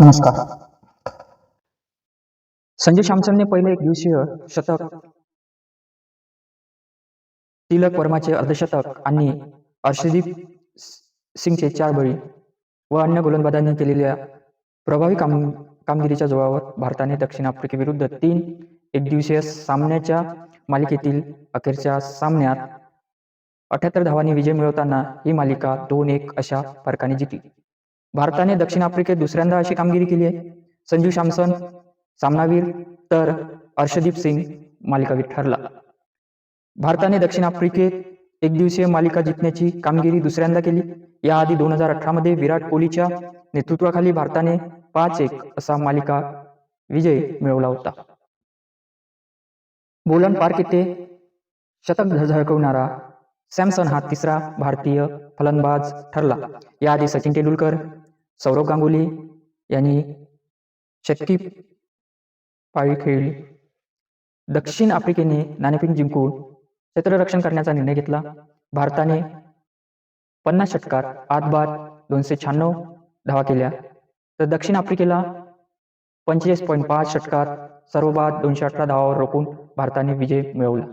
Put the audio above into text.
नमस्कार. संजय सॅमसनने पहिले एक दिवसीय शतक तिलक वर्माचे अर्धशतक आणि अर्षदीप सिंगचे चार बळी व अन्य गोलंदाजांनी केलेल्या प्रभावी काम कामगिरीच्या जोरावर भारताने दक्षिण आफ्रिकेविरुद्ध तीन एकदिवसीय सामन्याच्या मालिकेतील अखेरच्या सामन्यात अठ्याहत्तर धावांनी विजय मिळवताना ही मालिका दोन एक अशा फरकाने जिंकली. भारताने दक्षिण आफ्रिकेत दुसऱ्यांदा अशी कामगिरी केली आहे. संजू सॅमसन सामनावीर तर अर्षदीप सिंग मालिकावीर ठरला. भारताने दक्षिण आफ्रिकेत एक दिवसीय मालिका जिंकण्याची कामगिरी दुसऱ्यांदा केली. याआधी दोन हजार अठरामध्ये विराट कोहलीच्या नेतृत्वाखाली भारताने पाच एक असा मालिका विजय मिळवला होता. बोलन पार्क येथे शतक झळकवणारा सॅमसन हा तिसरा भारतीय फलंदाज ठरला. याआधी सचिन तेंडुलकर सौरव गांगुली यांनी शतकी पाळी खेळली दक्षिण आफ्रिकेने नाणेफेक जिंकून क्षेत्ररक्षण करण्याचा निर्णय घेतला. भारताने पन्नास षटकार आठ बाद दोनशे शहाण्णव धावा केल्या. तर दक्षिण आफ्रिकेला पंचेचाळीस पॉईंट पाच षटकार सर्व बाद दोनशे अठरा धावावर रोखून भारताने विजय मिळवला.